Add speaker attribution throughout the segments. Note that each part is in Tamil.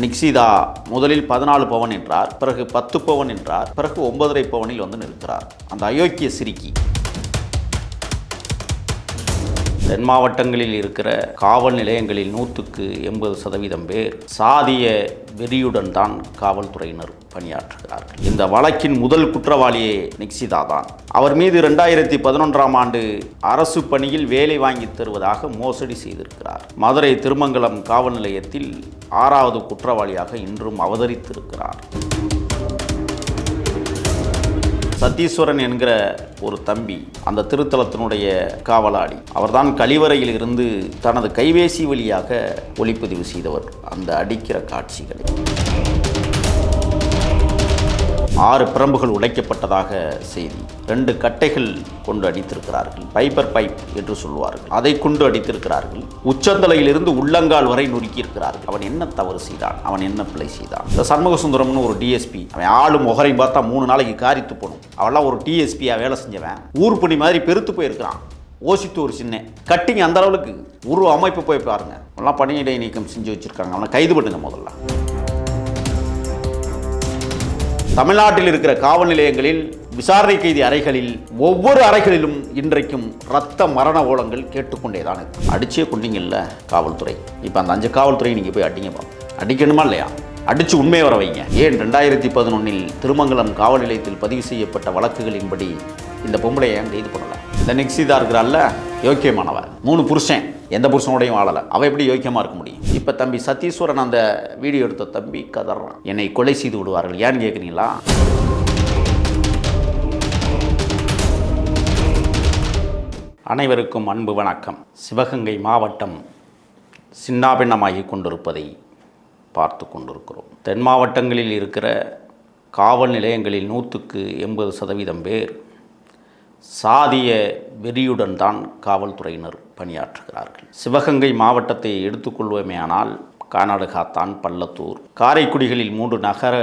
Speaker 1: நிக்சிதா முதலில் பதினாலு பவன் என்றார் பிறகு பத்து பவன் என்றார் பிறகு ஒன்பதரை பவனில் வந்து நிற்கிறார். அந்த அயோக்கிய சிரிக்கி தென் மாவட்டங்களில் இருக்கிற காவல் நிலையங்களில் நூற்றுக்கு எண்பது சதவீதம் பேர் சாதிய வெறியுடன் தான் காவல்துறையினர் பணியாற்றுகிறார்கள். இந்த வழக்கின் முதல் குற்றவாளியே நிக்சிதா தான். அவர் மீது ரெண்டாயிரத்தி பதினொன்றாம் ஆண்டு அரசு பணியில் வேலை வாங்கி தருவதாக மோசடி செய்திருக்கிறார். மதுரை திருமங்கலம் காவல் நிலையத்தில் ஆறாவது குற்றவாளியாக இன்றும் அவதரித்திருக்கிறார். சத்தீஸ்வரன் என்கிற ஒரு தம்பி அந்த திருத்தலத்தினுடைய காவலாடி அவர்தான் கழிவறையில் இருந்து தனது கைபேசி வழியாக ஒளிப்பதிவு செய்தவர். அந்த அடிக்கிற காட்சிகளை. ஆறு பிரம்புகள் உடைக்கப்பட்டதாக செய்தி. ரெண்டு கட்டைகள் கொண்டு அடித்திருக்கிறார்கள். பைப்பர் பைப் என்று சொல்வார்கள். அதை கொண்டு அடித்திருக்கிறார்கள். உச்சந்தலையிலிருந்து உள்ளங்கால் வரை நொறுக்கியிருக்கிறார்கள். அவன் என்ன தவறு செய்தான்? அவன் என்ன பிழை செய்தான்? இந்த சண்முக சுந்தரம்னு ஒரு டிஎஸ்பி அவன் ஆளும் முகரையும் பார்த்தா மூணு நாளைக்கு காரித்து போகணும் அவெல்லாம் ஒரு டிஎஸ்பியாக வேலை செஞ்சவன். ஊர் பணி மாதிரி பெருத்து போயிருக்கிறான். ஓசித்து ஒரு சின்ன. கட்டிங் அந்த அளவுக்கு உருவ அமைப்பு போய் பாருங்க. எல்லாம் பணியிடை நீக்கம் செஞ்சு வச்சிருக்காங்க. அவனை கைது பண்ணுங்க முதல்ல. தமிழ்நாட்டில் இருக்கிற காவல் நிலையங்களில் விசாரணை கைதி அறைகளில் ஒவ்வொரு அறைகளிலும் இன்றைக்கும் ரத்த மரண ஓலங்கள் கேட்டுக்கொண்டே தான் இருக்கு. அடிச்சே கொண்டீங்கல்ல காவல்துறை. இப்போ அந்த அஞ்சு காவல்துறையை நீங்கள் போய் அடிங்கப்பா அடிக்கணுமா இல்லையா? அடித்து உண்மையை வர வைங்க. ஏன் ரெண்டாயிரத்தி பதினொன்னில் திருமங்கலம் காவல் நிலையத்தில் பதிவு செய்யப்பட்ட வழக்குகளின்படி இந்த பொம்பளையை ஏன் கைது பண்ணலை. இந்த நிக்ஸிதா இருக்கிறாள்ல யோக்கியமானவர் மூணு புருஷன். எந்த புருஷனோடையும் வாழலை. அவள் எப்படி யோக்கியமாக இருக்க முடியும்? இப்போ தம்பி சத்தீஸ்வரன் அந்த வீடியோ எடுத்த தம்பி கதறான். என்னை கொலை செய்து விடுவார்கள். ஏன்னு கேட்குறீங்களா அனைவருக்கும் அன்பு வணக்கம். சிவகங்கை மாவட்டம் சின்னாபின்னமாகி கொண்டிருப்பதை பார்த்து கொண்டிருக்கிறோம். தென் மாவட்டங்களில் இருக்கிற காவல் நிலையங்களில் நூற்றுக்கு எண்பது சதவீதம் பேர் சாதிய வெறியுடன் தான் காவல்துறையினர் பணியாற்றுகிறார்கள். சிவகங்கை மாவட்டத்தை எடுத்துக்கொள்வோமேயானால் கானாடுகாத்தான் பள்ளத்தூர். காரைக்குடிகளில் மூன்று நகர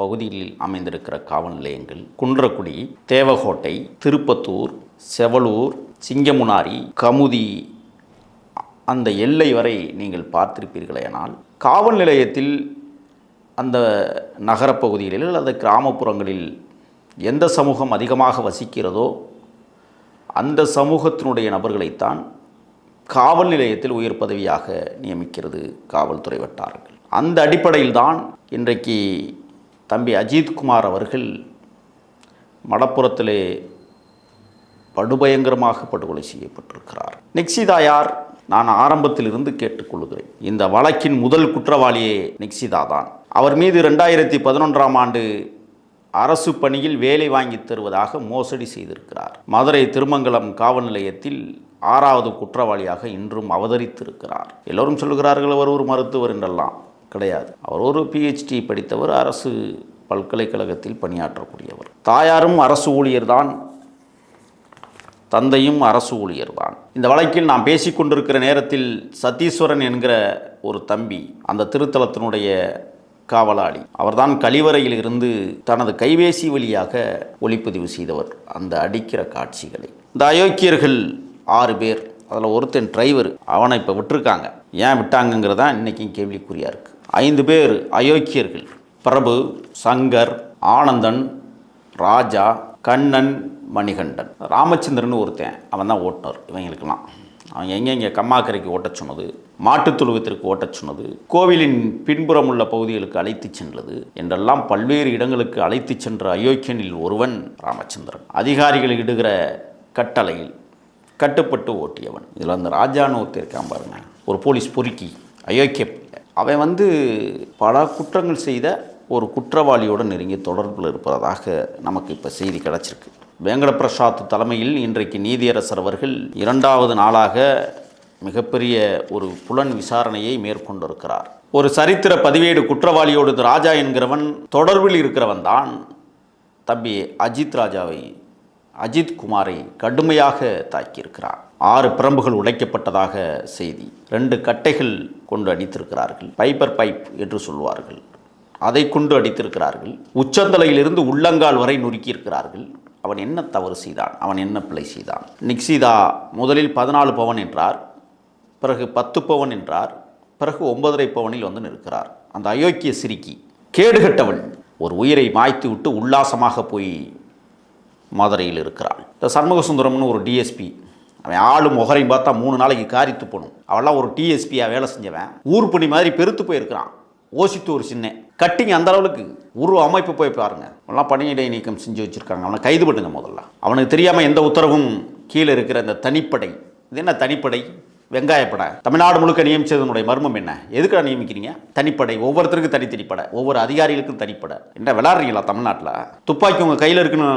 Speaker 1: பகுதிகளில் அமைந்திருக்கிற காவல் நிலையங்கள் குன்றக்குடி தேவகோட்டை திருப்பத்தூர் செவலூர் சிங்கமுனாரி கமுதி. அந்த எல்லை வரை நீங்கள் பார்த்திருப்பீர்களேனால் காவல் நிலையத்தில் அந்த நகரப்பகுதிகளில் அல்லது கிராமப்புறங்களில் எந்த சமூகம் அதிகமாக வசிக்கிறதோ அந்த சமூகத்தினுடைய நபர்களைத்தான் காவல் நிலையத்தில் உயர் பதவியாக நியமிக்கிறது காவல்துறை வட்டாரங்கள். அந்த அடிப்படையில் தான் இன்றைக்கு தம்பி அஜித்குமார் அவர்கள் மடப்புறத்திலே படுபயங்கரமாக படுகொலை செய்யப்பட்டிருக்கிறார். நிக்சிதாயார் நான் ஆரம்பத்திலிருந்து கேட்டுக்கொள்கிறேன். இந்த வழக்கின் முதல் குற்றவாளியே நிக்சிதா தான் அவர் மீது ரெண்டாயிரத்தி பதினொன்றாம் ஆண்டு அரசு பணியில் வேலை வாங்கி தருவதாக மோசடி செய்திருக்கிறார். மதுரை திருமங்கலம் காவல் நிலையத்தில் ஆறாவது குற்றவாளியாக இன்றும் அவதரித்திருக்கிறார். எல்லோரும் சொல்கிறார்கள் அவர் ஒரு மருத்துவர் என்றெல்லாம். கிடையாது. அவர் ஒரு பிஹெச்டி படித்தவர் அரசு பல்கலைக்கழகத்தில் பணியாற்றக்கூடியவர். தாயாரும் அரசு ஊழியர்தான். தந்தையும் அரசு ஊழியர்தான். இந்த வழக்கில் நாம் பேசிக்கொண்டிருக்கிற நேரத்தில் சத்தீஸ்வரன் என்கிற ஒரு தம்பி அந்த திருத்தலத்தினுடைய காவலாளி. அவர்தான் கழிவறையில் இருந்து தனது கைபேசி வழியாக ஒளிப்பதிவு செய்தவர். அந்த அடிக்கிற காட்சிகளை. இந்த அயோக்கியர்கள் ஆறு பேர் அதில் ஒருத்தன் டிரைவர் அவனை இப்போ விட்டுருக்காங்க. ஏன் விட்டாங்கங்கிறது தான் இன்றைக்கும் கேள்விக்குறியாக இருக்குது ஐந்து பேர் அயோக்கியர்கள். பிரபு சங்கர் ஆனந்தன் ராஜா கண்ணன் மணிகண்டன். ராமச்சந்திரன் ஒருத்தன் அவன் தான் ஓட்டுனர் இவங்களுக்கெல்லாம். அவன் எங்கெங்கே கம்மாக்கரைக்கு ஓட்டச் சொன்னது மாட்டுத் தொழுவத்திற்கு ஓட்டச் சொன்னது கோவிலின் பின்புறம் உள்ள பகுதிகளுக்கு அழைத்துச் சென்றது என்றெல்லாம் பல்வேறு இடங்களுக்கு அழைத்துச் சென்ற அயோக்கியனில் ஒருவன் ராமச்சந்திரன். அதிகாரிகள் இடுகிற கட்டளையில் கட்டுப்பட்டு ஓட்டியவன். இதில் அந்த ராஜான்னு ஒருத்தர் இருக்கான் பாருங்க. ஒரு போலீஸ் பொறுக்கி அயோக்கிய அவன் வந்து பல குற்றங்கள் செய்த ஒரு குற்றவாளியோடு நெருங்கி தொடர்பில் இருப்பதாக நமக்கு இப்போ செய்தி கிடச்சிருக்கு. வேங்கடபிரசாத் தலைமையில் இன்றைக்கு நீதியரசர் அவர்கள் இரண்டாவது நாளாக மிகப்பெரிய ஒரு புலன் விசாரணையை மேற்கொண்டிருக்கிறார். ஒரு சரித்திர பதிவேடு குற்றவாளியோடு ராஜா என்கிறவன் தொடர்பில் இருக்கிறவன் தான். தம்பி அஜித் ராஜாவை அஜித் குமாரை கடுமையாக தாக்கியிருக்கிறார். ஆறு பிரம்புகள் உடைக்கப்பட்டதாக செய்தி. ரெண்டு கட்டைகள் கொண்டு அடித்திருக்கிறார்கள். பைப்பர் பைப் என்று சொல்வார்கள். அதை கொண்டு அடித்திருக்கிறார்கள். உச்சந்தலையிலிருந்து உள்ளங்கால் வரை நொறுக்கியிருக்கிறார்கள். அவன் என்ன தவறு செய்தான்? அவன் என்ன பிழை செய்தான்? நிக்சிதா முதலில் பதினாலு பவன் என்றார். பிறகு பத்து பவன் என்றார். பிறகு ஒன்பதரை பவனில் வந்து நிற்கிறார். அந்த அயோக்கிய சிரிக்கி கேடுகட்டவன் ஒரு உயிரை மாய்த்து விட்டு உல்லாசமாக போய் மதுரையில் இருக்கிறாள். இந்த சண்முகசுந்தரம்னு ஒரு டிஎஸ்பி அவன் ஆளும் முகரையும் பார்த்தா மூணு நாளைக்கு காரித்து போகணும். அவெல்லாம் ஒரு டிஎஸ்பியாக வேலை செஞ்சவன். ஊர் பணி மாதிரி பெருத்து போயிருக்கிறான். ஓசித்து ஒரு சின்ன. கட்டிங் அந்த அளவுக்கு உருவ அமைப்பு போய் பாருங்க. அவெல்லாம் பணியிடை நீக்கம் செஞ்சு வச்சுருக்காங்க. அவனை கைது பண்ணுங்க முதல்ல. அவனுக்கு தெரியாமல் எந்த உத்தரவும் கீழே இருக்கிற இந்த தனிப்படை. இது என்ன தனிப்படை? வெங்காயப்படை தமிழ்நாடு முழுக்க நியமிச்சதனுடைய மர்மம் என்ன? எதுக்காக நியமிக்கிறீங்க? தனிப்படை. ஒவ்வொருத்தருக்கும் தனித்தனிப்படை. ஒவ்வொரு அதிகாரிகளுக்கும் தனிப்படை. என்ன விளாட்றீங்களா தமிழ்நாட்டில்? துப்பாக்கி உங்கள் கையில் இருக்குன்னு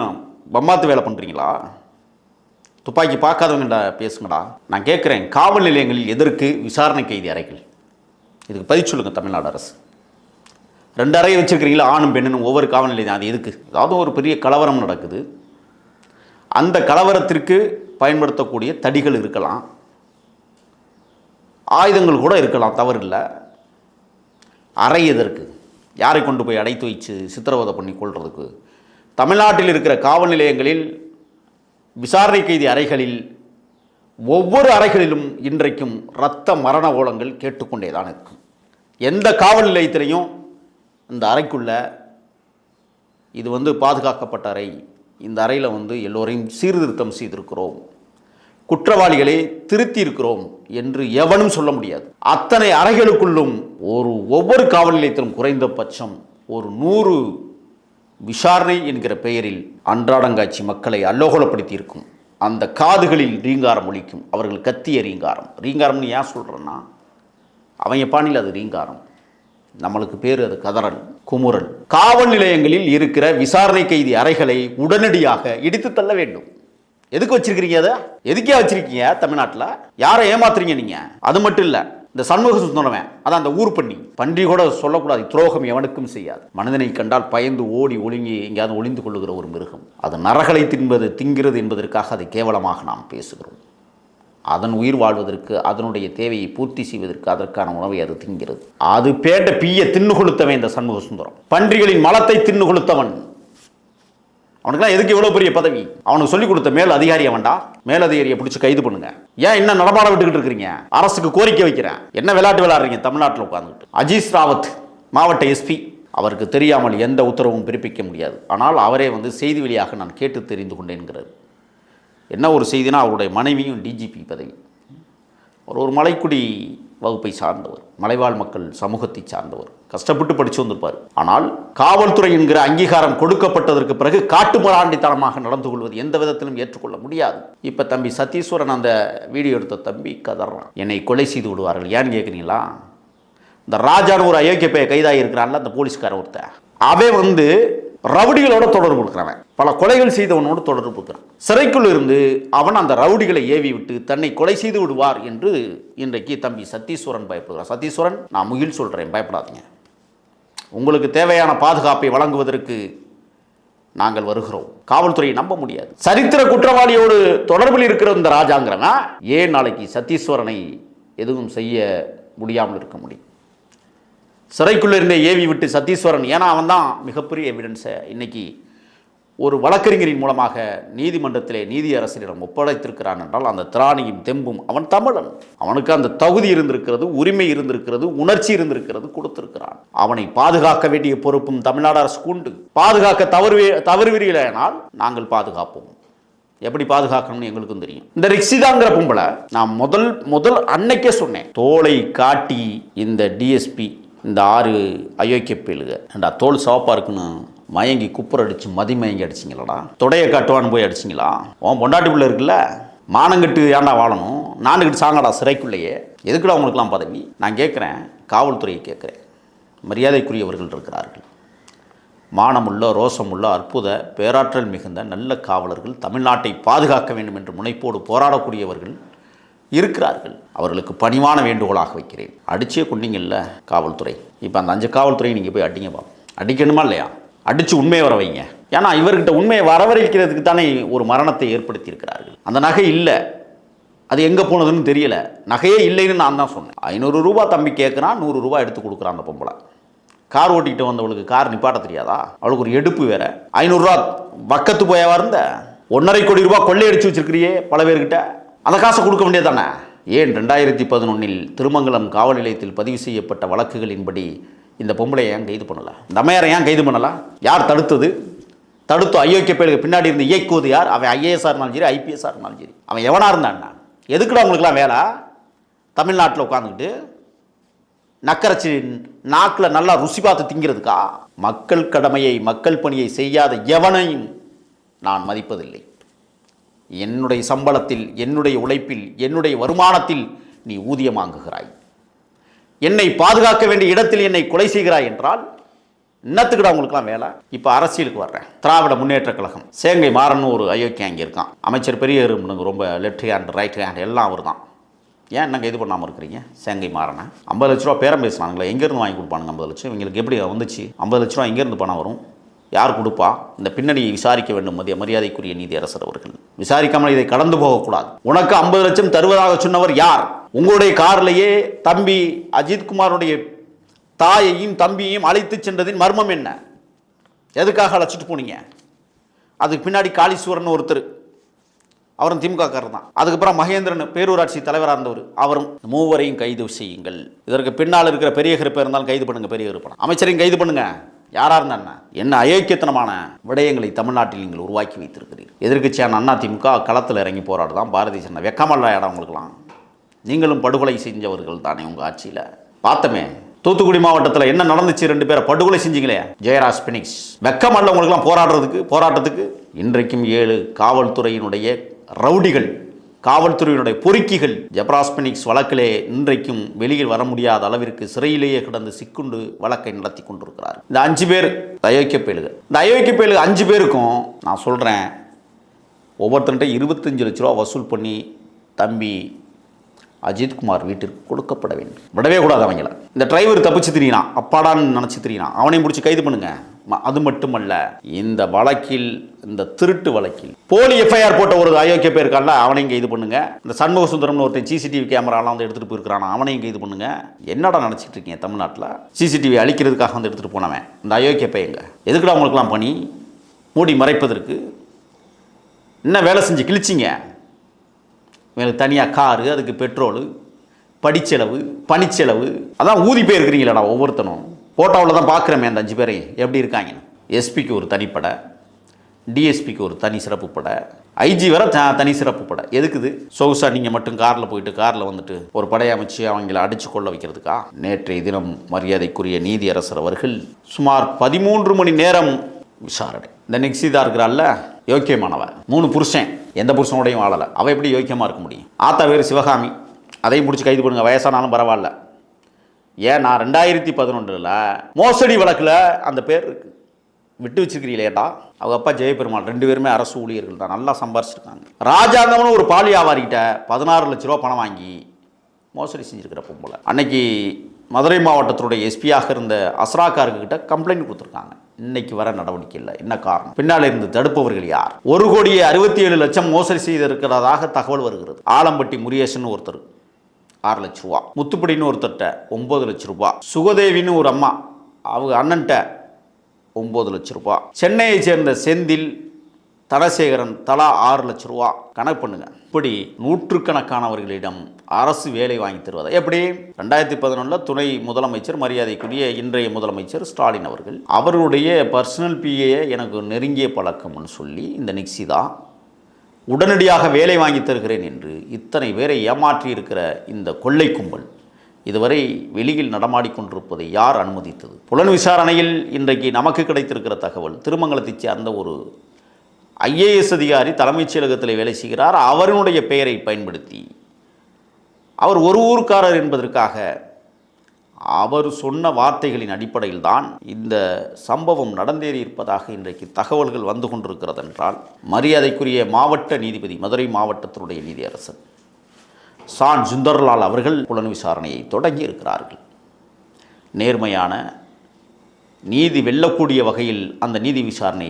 Speaker 1: பம்மாத்து வேலை பண்ணுறீங்களா துப்பாக்கி பார்க்காதவங்கடா பேசுங்கடா. நான் கேட்குறேன் காவல் நிலையங்களில் எதற்கு விசாரணை கைதி அறைகள். இதுக்கு பதில் சொல்லுங்கள் தமிழ்நாடு அரசு. ரெண்டு அறை வச்சுருக்கிறீங்களா? ஆணும் பெண்ணும் ஒவ்வொரு காவல் நிலையம் அது எதுக்கு? அதாவது ஒரு பெரிய கலவரம் நடக்குது. அந்த கலவரத்திற்கு பயன்படுத்தக்கூடிய தடிகள் இருக்கலாம். ஆயுதங்கள் கூட இருக்கலாம் தவறில்லை. அறை எதற்கு? யாரை கொண்டு போய் அடைத்து வச்சு சித்திரவதை பண்ணி கொள்றதுக்கு? தமிழ்நாட்டில் இருக்கிற காவல் நிலையங்களில் விசாரணை கைதி அறைகளில் ஒவ்வொரு அறைகளிலும் இன்றைக்கும் இரத்த மரண ஓலங்கள் கேட்டுக்கொண்டே தான் இருக்கும். எந்த காவல் நிலையத்திலையும் இந்த அறைக்குள்ள இது வந்து பாதுகாக்கப்பட்ட அறை. இந்த அறையில் வந்து எல்லோரையும் சீர்திருத்தம் செய்திருக்கிறோம். குற்றவாளிகளை திருத்தி இருக்கிறோம் என்று எவனும் சொல்ல முடியாது. அத்தனை அறைகளுக்குள்ளும் ஒரு ஒவ்வொரு காவல் நிலையத்திலும் குறைந்தபட்சம் ஒரு நூறு விசாரணை என்கிற பெயரில் அன்றாடங்காட்சி மக்களை அல்லோகலப்படுத்தி இருக்கும் அந்த காதுகளில் ரீங்காரம் ஒழிக்கும் அவர்கள் கத்திய ரீங்காரம். ரீங்காரம்னு ஏன் சொல்கிறேன்னா அவங்க பாணியில் அது ரீங்காரம். நம்மளுக்கு பேர் அது கதறல் குமுறல். காவல் நிலையங்களில் இருக்கிற விசாரணை கைதி அறைகளை உடனடியாக இடித்து தள்ள வேண்டும். எதுக்கு வச்சிருக்கிறீங்க அதை? எதுக்கே வச்சிருக்கீங்க தமிழ்நாட்டில்? யாரை ஏமாத்துறீங்க நீங்க? அது மட்டும் இல்லை இந்த சண்முக சுந்தரவன் அதான் அந்த ஊர் பண்ணி. பன்றி கூட சொல்லக்கூடாது துரோகம் எவனுக்கும் செய்யாது. மனிதனை கண்டால் பயந்து ஓடி ஒழுங்கி எங்கேயாவது ஒளிந்து கொள்ளுகிற ஒரு மிருகம். அது நரகளை தின்பது திங்கிறது என்பதற்காக அதை கேவலமாக நாம் பேசுகிறோம். அதன் உயிர் வாழ்வதற்கு அதனுடைய தேவையை பூர்த்தி செய்வதற்கு அதற்கான உணவை அது திங்கிறது அது பேட்ட பீய தின்னு கொளுத்தவன் இந்த சண்முக சுந்தரம் பன்றிகளின் மலத்தை தின்னு கொளுத்தவன். அவனுக்குலாம் எதுக்கு இவ்வளோ பெரிய பதவி? அவனுக்கு சொல்லிக் கொடுத்த மேல் அதிகாரி அவன்டா. மேல் அதிகாரியை பிடிச்சி கைது பண்ணுங்க. ஏன் என்ன நடமாட விட்டுக்கிட்டு இருக்கிறீங்க? அரசுக்கு கோரிக்கை வைக்கிறேன். என்ன விளையாட்டு விளையாடுறீங்க? தமிழ்நாட்டில் உட்காந்துக்கிட்டு அஜீஸ் ராவத் மாவட்ட எஸ்பி. அவருக்கு தெரியாமல் எந்த உத்தரவும் பிறப்பிக்க முடியாது. ஆனால் அவரே வந்து செய்தி வழியாக நான் கேட்டு தெரிந்து கொண்டேன்கிறது என்ன ஒரு செய்தினா அவருடைய மனைவியும் டிஜிபி பதவி. அவர் ஒரு மலைக்குடி வகுப்பை சார்ந்தவர் மலைவாழ் மக்கள் சமூகத்தை சார்ந்தவர். கஷ்டப்பட்டு படித்து வந்திருப்பார். ஆனால் காவல்துறை என்கிற அங்கீகாரம் கொடுக்கப்பட்டதற்கு பிறகு காட்டுமிராண்டித்தனமாக நடந்து கொள்வது எந்த விதத்திலும் ஏற்றுக்கொள்ள முடியாது. இப்போ தம்பி சத்தீஸ்வரன் அந்த வீடியோ எடுத்த தம்பி கதறான். என்னை கொலை செய்து விடுவார்கள். ஏன்னு கேட்குறீங்களா இந்த ராஜான்னு ஒரு அயோக்கிய பைய கைதாகி இருக்கிறான்ல அந்த போலீஸ்கார ஒருத்தன். அவன் வந்து ரவுடிகளோட தொடர்பு இருக்கிறவன் பல கொலைகள் செய்தவனோடு தொடர்பு இருக்கிறான் சிறைக்குள் இருந்து அவன் அந்த ரவுடிகளை ஏவி விட்டு தன்னை கொலை செய்து விடுவார் என்று இன்றைக்கு தம்பி சத்தீஸ்வரன் பயப்படுகிறார். சத்தீஸ்வரன் நான் முகில் சொல்கிறேன் பயப்படாதீங்க. உங்களுக்கு தேவையான பாதுகாப்பை வழங்குவதற்கு நாங்கள் வருகிறோம். காவல்துறையை நம்ப முடியாது. சரித்திர குற்றவாளியோடு தொடர்பில் இருக்கிற இந்த ராஜாங்கிறனா ஏன் நாளைக்கு சத்தீஸ்வரனை எதுவும் செய்ய முடியாமல் இருக்க முடியும்? சிறைக்குள்ளே இருந்தே ஏவி விட்டு சத்தீஸ்வரன். ஏன்னா அவன் தான் மிகப்பெரிய எவிடன்ஸை இன்னைக்கு ஒரு வழக்கறிஞரின் மூலமாக நீதிமன்றத்திலே நீதியரசரிடம் ஒப்படைத்திருக்கிறான் என்றால் அந்த திராணியும் தெம்பும் அவன் தமிழன். அவனுக்கு அந்த தகுதி இருந்திருக்கிறது உரிமை இருந்திருக்கிறது உணர்ச்சி இருந்திருக்கிறது கொடுத்திருக்கிறான். அவனை பாதுகாக்க வேண்டிய பொறுப்பும் தமிழ்நாடு அரசு உண்டு. பாதுகாக்க தவறு தவறுவீர்களானால் நாங்கள் பாதுகாப்போம். எப்படி பாதுகாக்கணும்னு எங்களுக்கும் தெரியும். இந்த ரிக்ஷிதாங்கிற பொம்பளை நான் முதல் முதல் அன்னைக்கே சொன்னேன் தோலை காட்டி இந்த டிஎஸ்பி இந்த ஆறு அயோக்கிய பேலுக ஏண்டா தோல் சிவப்பாக இருக்குன்னு மயங்கி குப்புற அடிச்சு மதி மயங்கி அடிச்சிங்களடா. தொடையை காட்டுவான்னு போய் அடிச்சிங்களா? உன் பொண்டாட்டி பிள்ளை இருக்குல்ல மானங்கட்டு ஏன்டா வாழணும்? நாண்டுக்கிட்டு சாங்கடா சிறைக்குள்ளேயே. எதுக்குடா உங்களுக்குலாம் பதவி? நான் கேட்குறேன் காவல்துறையை கேட்குறேன். மரியாதைக்குரியவர்கள் இருக்கிறார்கள். மானமுள்ள ரோசமுள்ள அற்புத பேராற்றல் மிகுந்த நல்ல காவலர்கள் தமிழ்நாட்டை பாதுகாக்க வேண்டும் என்று முனைப்போடு போராடக்கூடியவர்கள் இருக்கிறார்கள். அவர்களுக்கு பணிவான வேண்டுகோளாக வைக்கிறேன். அடிச்சே கொண்டீங்கல்ல காவல்துறை. இப்போ அந்த அஞ்சு காவல்துறையை நீங்கள் போய் அடிங்க பா அடிக்கணுமா இல்லையா? அடித்து உண்மையை வர வைங்க. ஏன்னா இவர்கிட்ட உண்மையை வரவழைக்கிறதுக்கு தானே ஒரு மரணத்தை ஏற்படுத்தி இருக்கிறார்கள் அந்த நகை இல்லை. அது எங்கே போனதுன்னு தெரியல. நகையே இல்லைன்னு நான் தான் சொன்னேன். ஐநூறு ரூபா தம்பி கேட்குறான் நூறு ரூபா எடுத்து கொடுக்குறான் அந்த பொம்பளை. கார் ஓட்டிக்கிட்டு வந்தவளுக்கு கார் நிப்பாட்ட தெரியாதா? அவளுக்கு ஒரு எடுப்பு வேற. ஐநூறுரூவா பக்கத்து போயவா இருந்த? ஒன்றரை கோடி ரூபா கொள்ளையடிச்சு வச்சிருக்கிறியே பல பேர்கிட்ட. அந்த காசை கொடுக்க வேண்டியது தானே ஏன் ரெண்டாயிரத்தி பதினொன்னில் திருமங்கலம் காவல் நிலையத்தில் பதிவு செய்யப்பட்ட வழக்குகளின்படி இந்த பொம்பளையை ஏன் கைது பண்ணலாம் இந்த அம்மையாரை ஏன் கைது பண்ணலாம் யார் தடுத்தது? தடுத்து அயோக்கிய பேருக்கு பின்னாடி இருந்து இயக்குவது யார்? அவன் ஐஏஎஸ்ஆர் இருந்தாலும் சரி ஐபிஎஸ்ஆர் இருந்தாலும் சரி. அவன் எவனாக இருந்தான்னா எதுக்குடா உங்களுக்குலாம் வேலை? தமிழ்நாட்டில் உட்காந்துக்கிட்டு நக்கரைச்சி நாக்கில் நல்லா ருசி பார்த்து திங்கிறதுக்கா? மக்கள் கடமையை மக்கள் பணியை செய்யாத எவனையும் நான் மதிப்பதில்லை. என்னுடைய சம்பளத்தில் என்னுடைய உழைப்பில் என்னுடைய வருமானத்தில் நீ ஊதியம் வாங்குகிறாய். என்னை பாதுகாக்க வேண்டிய இடத்தில் என்னை கொலை செய்கிறாய் என்றால் இன்னத்துக்குடா உங்களுக்குலாம் வேலை? இப்போ அரசியலுக்கு வர்றேன். திராவிட முன்னேற்ற கழகம். சேங்கை மாறன் ஒரு அயோக்கியம் அங்கே இருக்கான். அமைச்சர் பெரிய எறும்புனுங்க ரொம்ப லெஃப்ட் ஹேண்ட் ரைட் ஹேண்ட் எல்லாம் அவர் தான் ஏன் என்னங்க இது பண்ணாமல் இருக்கிறீங்க? சேங்கை மாறனை. ஐம்பது லட்ச ரூபா பேரம் பேசுனாங்களே எங்கேருந்து வாங்கி கொடுப்பானுங்க ஐம்பது லட்சம்? இவங்களுக்கு எப்படி வந்துச்சு? ஐம்பது லட்ச ரூபா எங்கேருந்து பணம் வரும்? யார் கொடுப்பா? இந்த பின்னணியை விசாரிக்க வேண்டும் மதிய மரியாதைக்குரிய நீதியரசர் அவர்கள். விசாரிக்காமல் இதை கடந்து போகக்கூடாது. உனக்கு ஐம்பது லட்சம் தருவதாக சொன்னவர் யார்? உங்களுடைய கார்லேயே தம்பி அஜித்குமாருடைய தாயையும் தம்பியையும் அழைத்து சென்றதின் மர்மம் என்ன? எதுக்காக அழைச்சிட்டு போனீங்க? அதுக்கு பின்னாடி காளீஸ்வரன் ஒருத்தர். அவரும் திமுகக்காரர் தான். அதுக்கப்புறம் மகேந்திரன் பேரூராட்சி தலைவராக இருந்தவர். அவரும் மூவரையும் கைது செய்யுங்கள். இதற்கு பின்னால் இருக்கிற பெரிய கருப்பாக இருந்தாலும் கைது பண்ணுங்க பெரிய கருப்பான அமைச்சரையும் கைது பண்ணுங்க. யாராக இருந்தா என்ன? அயோக்கியத்தனமான விடயங்களை தமிழ்நாட்டில் நீங்கள் உருவாக்கி வைத்திருக்கிறீர்கள். எதிர்க்கட்சியான அண்ணா திமுக களத்தில் இறங்கி போராடுதான். பாரதிய ஜனதா வெக்கமல்ல இடம் உங்களுக்குலாம் நீங்களும் படுகொலை செஞ்சவர்கள் தானே உங்கள் ஆட்சியில். பார்த்தமே தூத்துக்குடி மாவட்டத்தில் என்ன நடந்துச்சு? ரெண்டு பேரை படுகொலை செஞ்சீங்களே. ஜெயராஜ் பினிக்ஸ். வெக்கமல்ல உங்களுக்குலாம் போராடுறதுக்கு போராட்டத்துக்கு. இன்றைக்கும் ஏழு காவல்துறையினுடைய ரவுடிகள் காவல்துறையினுடைய பொறுக்கிகள் ஜெப்ராஸ்பினிக்ஸ் வழக்கிலே இன்றைக்கும் வெளியில் வர முடியாத அளவிற்கு சிறையிலேயே கிடந்து சிக்குண்டு வழக்கை நடத்தி கொண்டிருக்கிறார். இந்த அஞ்சு பேர் அயோக்கிய பயலுகள் இந்த அயோக்கிய பயலுக்கு அஞ்சு பேருக்கும் நான் சொல்கிறேன் ஒவ்வொருத்தன்ட்ட இருபத்தஞ்சு லட்ச ரூபா வசூல் பண்ணி தம்பி அஜித்குமார் வீட்டிற்கு கொடுக்கப்பட வேண்டும். விடவே கூடாது அவங்கள. இந்த டிரைவர் தப்பிச்சு திரியினான் அப்பாடான்னு நினச்சி திரியினான் அவனையும் பிடிச்சி கைது பண்ணுங்க. அது மட்டுமல்ல இந்த வழக்கில் இந்த திருட்டு வழக்கில் போலி எஃப்ஐஆர் போட்ட ஒரு அயோக்கிய பேர் இருக்கான்ல அவனையும் கைது பண்ணுங்க. இந்த சண்முக சுந்தரம்னு ஒருத்தன் சிசிடிவி கேமராலாம் வந்து எடுத்துகிட்டு போயிருக்கிறான் அவனையும் கைது பண்ணுங்க. என்னடா நினச்சிட்டு இருக்கீங்க தமிழ்நாட்டில்? சிசிடிவி அழிக்கிறதுக்காக வந்து எடுத்துகிட்டு போனவன் இந்த அயோக்கிய பையங்க எதுக்குடா அவங்களுக்குலாம் பணி? மூடி மறைப்பதற்கு. என்ன வேலை செஞ்சு கிழிச்சிங்க? இவங்களுக்கு தனியாக காரு அதுக்கு பெட்ரோலு படிச்செலவு பணிச்செலவு. அதான் ஊதி போயிருக்கிறீங்களடா ஒவ்வொருத்தனும். ஃபோட்டோவில் தான் பார்க்குறமே அந்த அஞ்சு பேரையும் எப்படி இருக்காங்கன்னு எஸ்பிக்கு ஒரு தனிப்படை டிஎஸ்பிக்கு ஒரு தனி சிறப்பு படை. ஐஜி வர த- தனி சிறப்பு படை. எதுக்குது சொகுசா நீங்கள் மட்டும் காரில் போயிட்டு காரில் வந்துட்டு ஒரு படையை அமைச்சு அவங்கள அடிச்சு கொள்ள வைக்கிறதுக்கா? நேற்றைய தினம் மரியாதைக்குரிய நீதியரசர் அவர்கள் சுமார் பதிமூன்று மணி நேரம் விசாரணை. இந்த நிக்ஸிதா இருக்கிறாள்ல யோக்கியமானவ. மூணு புருஷன் எந்த புருஷனோடையும் வாழலை. அவள் எப்படி யோக்கியமாக இருக்க முடியும்? ஆத்தா பேர் சிவகாமி. அதையும் பிடிச்சி கைது பண்ணுங்க வயசானாலும் பரவாயில்ல. ஏன் நான் ரெண்டாயிரத்தி பதினொன்றில் மோசடி வழக்கில் அந்த பேர் இருக்குது விட்டு வச்சுருக்கிறீங்களேடா. அவங்க அப்பா ஜெயபெருமாள் ரெண்டு பேருமே அரசு ஊழியர்கள் தான். நல்லா சம்பாரிச்சிருக்காங்க. ராஜாங்கம்னு ஒரு பால் வியாபாரிகிட்ட பதினாறு லட்ச ரூபா பணம் வாங்கி மோசடி செஞ்சிருக்கிற பொம்பளை. அன்னைக்கு மதுரை மாவட்டத்தினுடைய எஸ்பியாக இருந்த அஸ்ராக்கார்கிட்ட கம்ப்ளைண்ட் கொடுத்துருக்காங்க. இன்னைக்கு வர நடவடிக்கை இல்லை. என்ன காரணம்? பின்னால் இருந்து தடுப்பவர்கள் யார்? ஒரு கோடியே அறுபத்தி ஏழு லட்சம் மோசடி செய்திருக்கிறதாக தகவல் வருகிறது. ஆலம்பட்டி முரியேசன் ஒருத்தர். ஆறு லட்ச ரூபா. முத்துப்படின்னு ஒருத்தர்கிட்ட ஒம்பது லட்ச ரூபா. சுகதேவின்னு ஒரு அம்மா. அவங்க அண்ணன்ட்ட ஒம்பது லட்ச ரூபா. சென்னையை சேர்ந்த செந்தில் தனசேகரன் தலா ஆறு லட்ச ரூபா. கணக்கு பண்ணுங்க. இப்படி நூற்றுக்கணக்கானவர்களிடம் அரசு வேலை வாங்கி தருவதா எப்படி? ரெண்டாயிரத்தி பதினொன்றில் துணை முதலமைச்சர் மரியாதைக்குரிய இன்றைய முதலமைச்சர் ஸ்டாலின் அவர்கள் அவருடைய பர்சனல் பிஏ எனக்கு நெருங்கிய பழக்கம்னு சொல்லி இந்த நிக்ஸிதா உடனடியாக வேலை வாங்கி தருகிறேன் என்று இத்தனை பேரை ஏமாற்றி இருக்கிற இந்த கொள்ளை கும்பல் இதுவரை வெளியில் நடமாடிக்கொண்டிருப்பதை யார் அனுமதித்தது? புலன் விசாரணையில் இன்றைக்கு நமக்கு கிடைத்திருக்கிற தகவல் திருமங்கலத்தைச் சேர்ந்த ஒரு ஐஏஎஸ் அதிகாரி தலைமைச் செயலகத்தில் வேலை செய்கிறார். அவருடைய பெயரை பயன்படுத்தி அவர் ஒரு ஊர்க்காரர் என்பதற்காக அவர் சொன்ன வார்த்தைகளின் அடிப்படையில் தான் இந்த சம்பவம் நடந்தேறி இருப்பதாக இன்றைக்கு தகவல்கள் வந்து கொண்டிருக்கிறது என்றால் மரியாதைக்குரிய மாவட்ட நீதிபதி மதுரை மாவட்டத்தினுடைய நீதியரசர் சான் சுந்தர்லால் அவர்கள் புலன் விசாரணையை தொடங்கி இருக்கிறார்கள் நேர்மையான நீதி வெல்லக்கூடிய வகையில் அந்த நீதி விசாரணை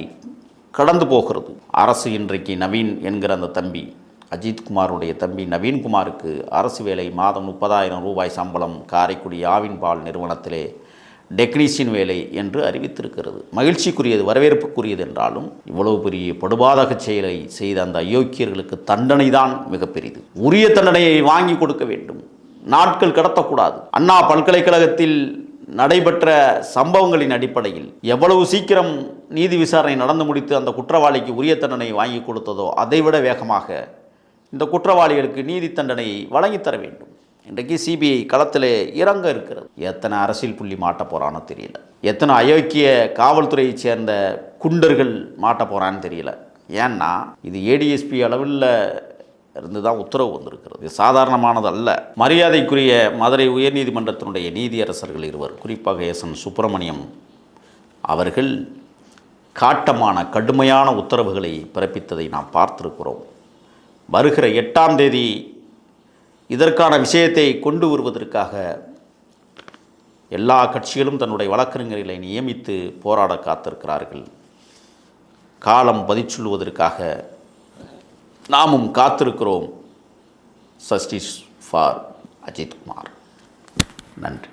Speaker 1: கடந்து போகிறது. அரசு இன்றைக்கு நவீன் என்கிற அந்த தம்பி அஜித்குமாருடைய தம்பி நவீன்குமாருக்கு அரசு வேலை மாதம் முப்பதாயிரம் ரூபாய் சம்பளம் காரைக்குடி ஆவின் பால் நிறுவனத்திலே டெக்னீஷியன் வேலை என்று அறிவித்திருக்கிறது. மகிழ்ச்சிக்குரியது வரவேற்புக்குரியது என்றாலும் இவ்வளவு பெரிய படுபாதக செயலை செய்த அந்த அயோக்கியர்களுக்கு தண்டனை தான் மிகப்பெரிது. உரிய தண்டனையை வாங்கி கொடுக்க வேண்டும். நாட்கள் கடத்தக்கூடாது. அண்ணா பல்கலைக்கழகத்தில் நடைபெற்ற சம்பவங்களின் அடிப்படையில் எவ்வளவு சீக்கிரம் நீதி விசாரணை நடந்து முடித்து அந்த குற்றவாளிக்கு உரிய தண்டனை வாங்கி கொடுத்ததோ அதைவிட வேகமாக இந்த குற்றவாளிகளுக்கு நீதி தண்டனை வழங்கித்தர வேண்டும். இன்றைக்கு சிபிஐ களத்தில் இறங்க இருக்கிறது. எத்தனை அரசியல் புள்ளி மாட்ட போகிறானோ தெரியல. எத்தனை அயோக்கிய காவல்துறையைச் சேர்ந்த குண்டர்கள் மாட்ட போகிறான்னு தெரியல. ஏன்னா இது ஏடிஎஸ்பி அளவில் இருந்து தான் உத்தரவு வந்திருக்கிறது. சாதாரணமானது அல்ல மரியாதைக்குரிய மதுரை உயர்நீதிமன்றத்தினுடைய நீதியரசர்கள் இருவர் குறிப்பாக எஸ். என். சுப்பிரமணியம் அவர்கள் காட்டமான கடுமையான உத்தரவுகளை பிறப்பித்ததை நாம் பார்த்திருக்கிறோம். வருகிற எட்டாம் தேதி இதற்கான விஷயத்தை கொண்டு வருவதற்காக எல்லா கட்சிகளும் தன்னுடைய வழக்கறிஞர்களை நியமித்து போராட காத்திருக்கிறார்கள். காலம் பதிச்சொல்வதற்காக நாமும் காத்திருக்கிறோம். Justice for Ajithkumar. நன்றி.